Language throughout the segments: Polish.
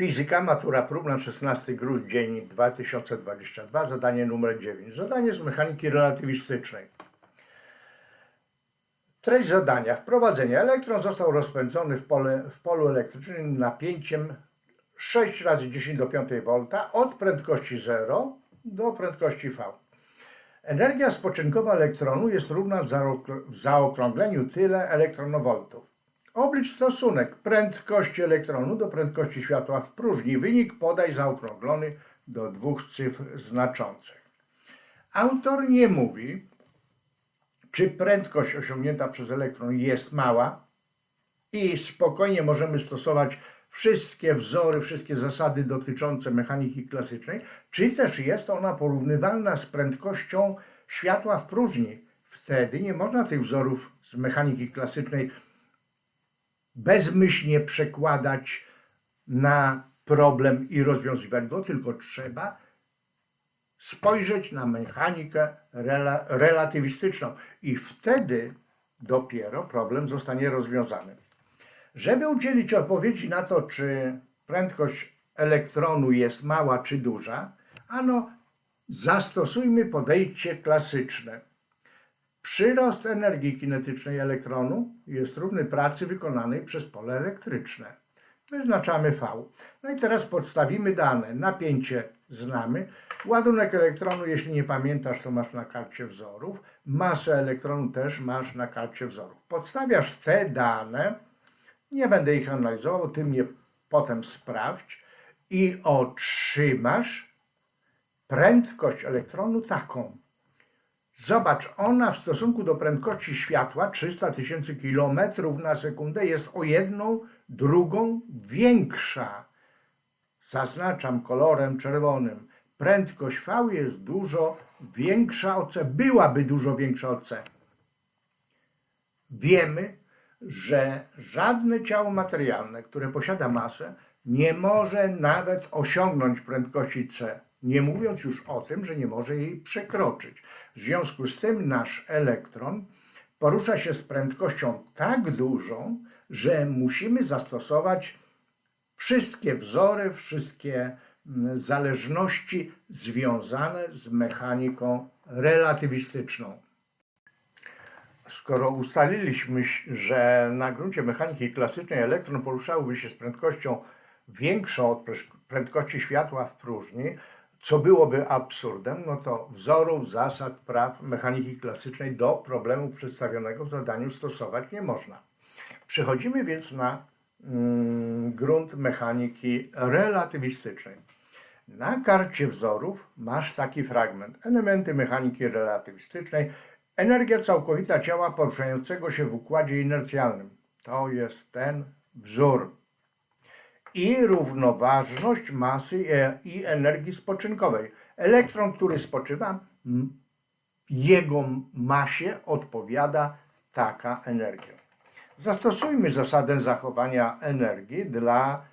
Fizyka, matura próbna, 16 grudzień 2022, zadanie numer 9. Zadanie z mechaniki relatywistycznej. Treść zadania. Wprowadzenie. Elektron został rozpędzony w, pole, w polu elektrycznym napięciem 6 razy 10 do 5 V od prędkości 0 do prędkości V. Energia spoczynkowa elektronu jest równa w zaokr- w zaokrągleniu tyle elektronowoltów. Oblicz stosunek prędkości elektronu do prędkości światła w próżni. Wynik podaj zaokrąglony do dwóch cyfr znaczących. Autor nie mówi, czy prędkość osiągnięta przez elektron jest mała i spokojnie możemy stosować wszystkie wzory, wszystkie zasady dotyczące mechaniki klasycznej, czy też jest ona porównywalna z prędkością światła w próżni. Wtedy nie można tych wzorów z mechaniki klasycznej bezmyślnie przekładać na problem i rozwiązywać go, tylko trzeba spojrzeć na mechanikę rela, relatywistyczną i wtedy dopiero problem zostanie rozwiązany. Żeby udzielić odpowiedzi na to, czy prędkość elektronu jest mała czy duża, ano zastosujmy podejście klasyczne. Przyrost energii kinetycznej elektronu jest równy pracy wykonanej przez pole elektryczne. Wyznaczamy V. No i teraz podstawimy dane. Napięcie znamy. Ładunek elektronu, jeśli nie pamiętasz, to masz na karcie wzorów. Masę elektronu też masz na karcie wzorów. Podstawiasz te dane. Nie będę ich analizował, ty mnie potem sprawdź i otrzymasz prędkość elektronu taką. Zobacz, ona w stosunku do prędkości światła 300 tysięcy kilometrów na sekundę jest o jedną drugą większa. Zaznaczam kolorem czerwonym. Prędkość V jest dużo większa od C, byłaby dużo większa od C. Wiemy, że żadne ciało materialne, które posiada masę, nie może nawet osiągnąć prędkości C, nie mówiąc już o tym, że nie może jej przekroczyć. W związku z tym nasz elektron porusza się z prędkością tak dużą, że musimy zastosować wszystkie wzory, wszystkie mm, zależności związane z mechaniką relatywistyczną. Skoro ustaliliśmy, że na gruncie mechaniki klasycznej elektron poruszałby się z prędkością większą od prędkości światła w próżni, co byłoby absurdem, no to wzorów, zasad, praw mechaniki klasycznej do problemu przedstawionego w zadaniu stosować nie można. Przechodzimy więc na mm, grunt mechaniki relatywistycznej. Na karcie wzorów masz taki fragment. Elementy mechaniki relatywistycznej. Energia całkowita ciała poruszającego się w układzie inercjalnym. To jest ten wzór. I równoważność masy e- i energii spoczynkowej. Elektron, który spoczywa, jego masie odpowiada taka energia. Zastosujmy zasadę zachowania energii dla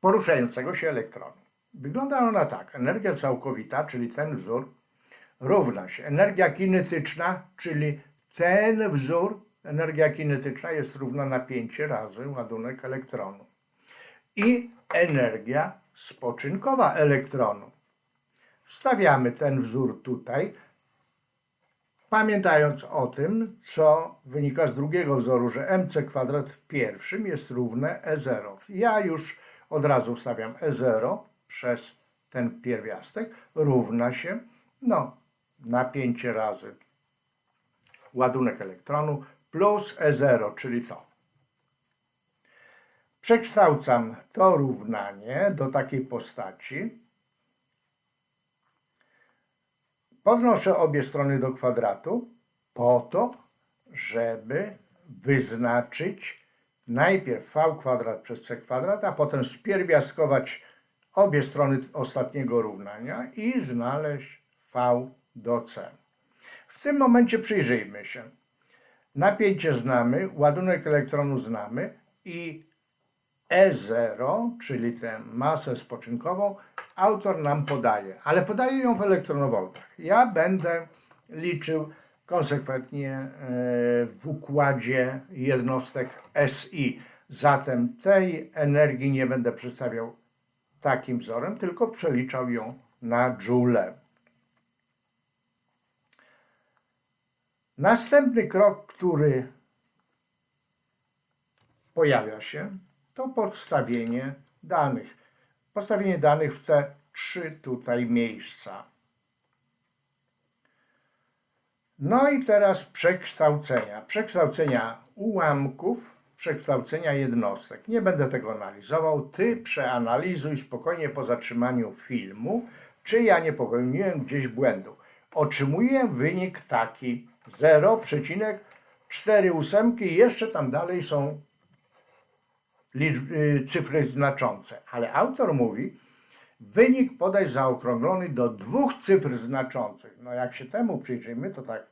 poruszającego się elektronu. Wygląda ona tak. Energia całkowita, czyli ten wzór, równa się energia kinetyczna, czyli ten wzór, energia kinetyczna jest równa napięcie razy ładunek elektronu. I energia spoczynkowa elektronu. Wstawiamy ten wzór tutaj, pamiętając o tym, co wynika z drugiego wzoru, że mc kwadrat w pierwszym jest równe E0. Ja już od razu wstawiam E0 przez ten pierwiastek równa się, no, napięcie razy ładunek elektronu plus E0, czyli to. Przekształcam to równanie do takiej postaci. Podnoszę obie strony do kwadratu po to, żeby wyznaczyć najpierw v kwadrat przez c kwadrat, a potem spierwiastkować obie strony ostatniego równania i znaleźć v do c. W tym momencie przyjrzyjmy się. Napięcie znamy, ładunek elektronu znamy i E0, czyli tę masę spoczynkową, autor nam podaje, ale podaje ją w elektronowoltach. Ja będę liczył konsekwentnie e, w układzie jednostek SI. Zatem tej energii nie będę przedstawiał takim wzorem, tylko przeliczał ją na joule. Następny krok, który pojawia się, to podstawienie danych. Podstawienie danych w te trzy tutaj miejsca. No i teraz przekształcenia. Przekształcenia ułamków, przekształcenia jednostek. Nie będę tego analizował. Ty przeanalizuj spokojnie po zatrzymaniu filmu, czy ja nie popełniłem gdzieś błędu. Otrzymuję wynik taki 0,48 i jeszcze tam dalej są liczb, y, cyfry znaczące. Ale autor mówi, wynik podaj zaokrąglony do dwóch cyfr znaczących. No jak się temu przyjrzymy, to tak,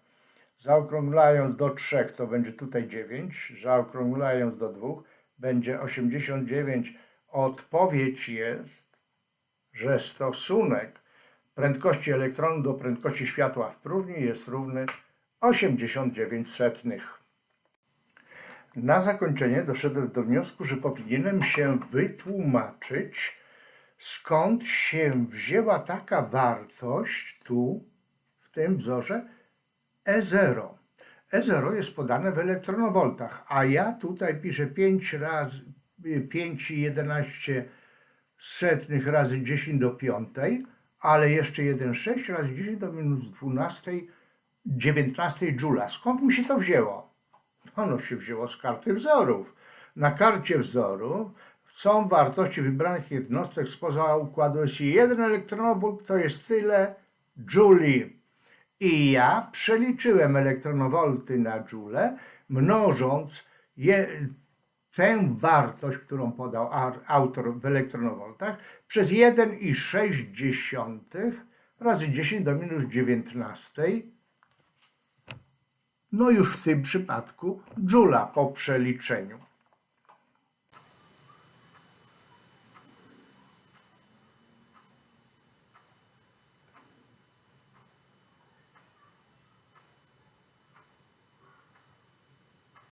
zaokrąglając do 3 to będzie tutaj 9, zaokrąglając do 2 będzie 89. Odpowiedź jest, że stosunek prędkości elektronu do prędkości światła w próżni jest równy 89 setnych. Na zakończenie doszedłem do wniosku, że powinienem się wytłumaczyć, skąd się wzięła taka wartość tu, w tym wzorze E0. E0 jest podane w elektronowoltach, a ja tutaj piszę 5 razy 5,11 setnych razy 10 do 5, ale jeszcze 1,6 razy 10 do minus 12, 19 joula. Skąd mi się to wzięło? Ono się wzięło z karty wzorów. Na karcie wzorów są wartości wybranych jednostek spoza układu SI. Jeden elektronowolт to jest tyle jouli. I ja przeliczyłem elektronowolty na joule, mnożąc je, tę wartość, którą podał autor w elektronowoltach, przez 1,6 razy 10 do minus 19 no już w tym przypadku joula po przeliczeniu.